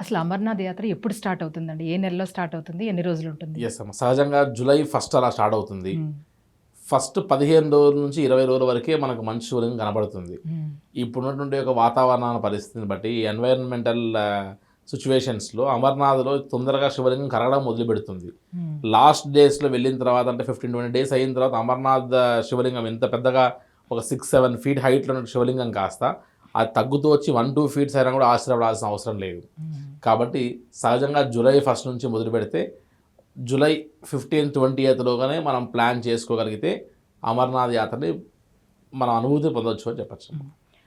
అసలు అమర్నాథ్ యాత్ర ఎప్పుడు స్టార్ట్ అవుతుందండి ఏ నెలలో స్టార్ట్ అవుతుంది ఎన్ని రోజులు ఉంటుంది ఎస్ అమ్మ సహజంగా జూలై ఫస్ట్ అలా స్టార్ట్ అవుతుంది. ఫస్ట్ పదిహేను రోజుల నుంచి ఇరవై రోజుల వరకే మనకు మంచు శివలింగం కనబడుతుంది. ఇప్పుడున్నటువంటి ఒక వాతావరణ పరిస్థితిని బట్టి ఎన్వైరన్మెంటల్ సిచ్యువేషన్స్లో అమర్నాథ్లో తొందరగా శివలింగం కరగడం మొదలు పెడుతుంది మ్మ్. లాస్ట్ డేస్లో వెళ్ళిన తర్వాత అంటే ఫిఫ్టీన్ ట్వంటీ డేస్ అయిన తర్వాత అమర్నాథ్ శివలింగం ఎంత పెద్దగా ఒక సిక్స్ సెవెన్ ఫీట్ హైట్లో ఉన్న శివలింగం కాస్త అది తగ్గుతూ వచ్చి వన్ టూ ఫీట్స్ అయినా కూడా ఆశ్చర్యపడాల్సిన అవసరం లేదు. కాబట్టి సహజంగా జూలై ఫస్ట్ నుంచి మొదలు పెడితే జూలై ఫిఫ్టీన్ ట్వంటీ ఎయిత్లోగానే మనం ప్లాన్ చేసుకోగలిగితే అమర్నాథ్ యాత్రని మనం అనుభూతి పొందొచ్చు అని చెప్పచ్చు.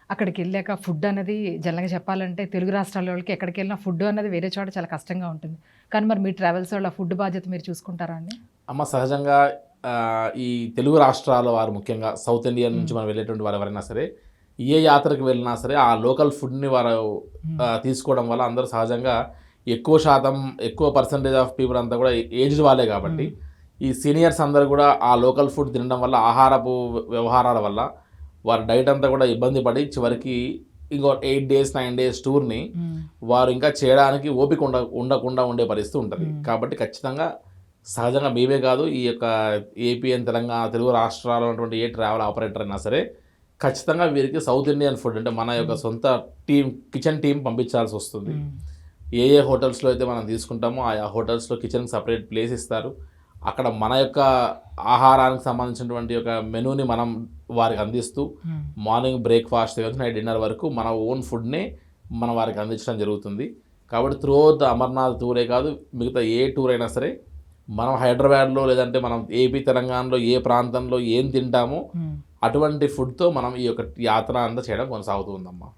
అక్కడికి వెళ్ళాక ఫుడ్ అనేది జనరల్గా చెప్పాలంటే తెలుగు రాష్ట్రాల వాళ్ళకి ఎక్కడికి వెళ్ళినా ఫుడ్ అనేది వేరే చోట చాలా కష్టంగా ఉంటుంది. కానీ మరి మీ ట్రావెల్స్ వాళ్ళ ఫుడ్ బాధ్యత మీరు చూసుకుంటారా అండి? అమ్మ సహజంగా ఈ తెలుగు రాష్ట్రాల వారు ముఖ్యంగా సౌత్ ఇండియన్ నుంచి మనం వెళ్ళేటువంటి వారు ఎవరైనా సరే ఏ యాత్రకు వెళ్ళినా సరే ఆ లోకల్ ఫుడ్ని వారు తీసుకోవడం వల్ల అందరూ సహజంగా ఎక్కువ శాతం ఎక్కువ పర్సంటేజ్ ఆఫ్ పీపుల్ అంతా కూడా ఏజ్డ్ వాళ్ళే కాబట్టి ఈ సీనియర్స్ అందరూ కూడా ఆ లోకల్ ఫుడ్ తినడం వల్ల ఆహారపు వ్యవహారాల వల్ల వారి డైట్ అంతా కూడా ఇబ్బంది పడి చివరికి ఇంకో ఎయిట్ డేస్ నైన్ డేస్ టూర్ని. వారు ఇంకా చేయడానికి ఓపిక ఉండ ఉండకుండా ఉండే పరిస్థితి ఉంటుంది. కాబట్టి ఖచ్చితంగా సహజంగా మేమే కాదు ఈ యొక్క ఏపీ అండ్ తెలంగాణ తెలుగు రాష్ట్రాల్లో ఉన్నటువంటి ఏ ట్రావెల్ ఆపరేటర్ అయినా సరే ఖచ్చితంగా వీరికి సౌత్ ఇండియన్ ఫుడ్ అంటే మన యొక్క సొంత టీం కిచెన్ టీం పంపించాల్సి వస్తుంది. ఏ ఏ హోటల్స్లో అయితే మనం తీసుకుంటామో ఆయా హోటల్స్లో కిచెన్కి సపరేట్ ప్లేస్ ఇస్తారు అక్కడ మన యొక్క ఆహారానికి సంబంధించినటువంటి ఒక మెనూని మనం వారికి అందిస్తూ. మార్నింగ్ బ్రేక్ఫాస్ట్ దగ్గర నైట్ డిన్నర్ వరకు మన ఓన్ ఫుడ్నే మన వారికి అందించడం జరుగుతుంది కాబట్టి త్రూ ద అమర్నాథ్ టూరే కాదు మిగతా ఏ టూర్ అయినా సరే మనం హైదరాబాద్లో లేదంటే మనం ఏపీ తెలంగాణలో ఏ ప్రాంతంలో ఏం తింటామో. అటువంటి ఫుడ్తో మనం ఈ యొక్క యాత్ర అంతా చేయడం కొనసాగుతూ ఉందమ్మా.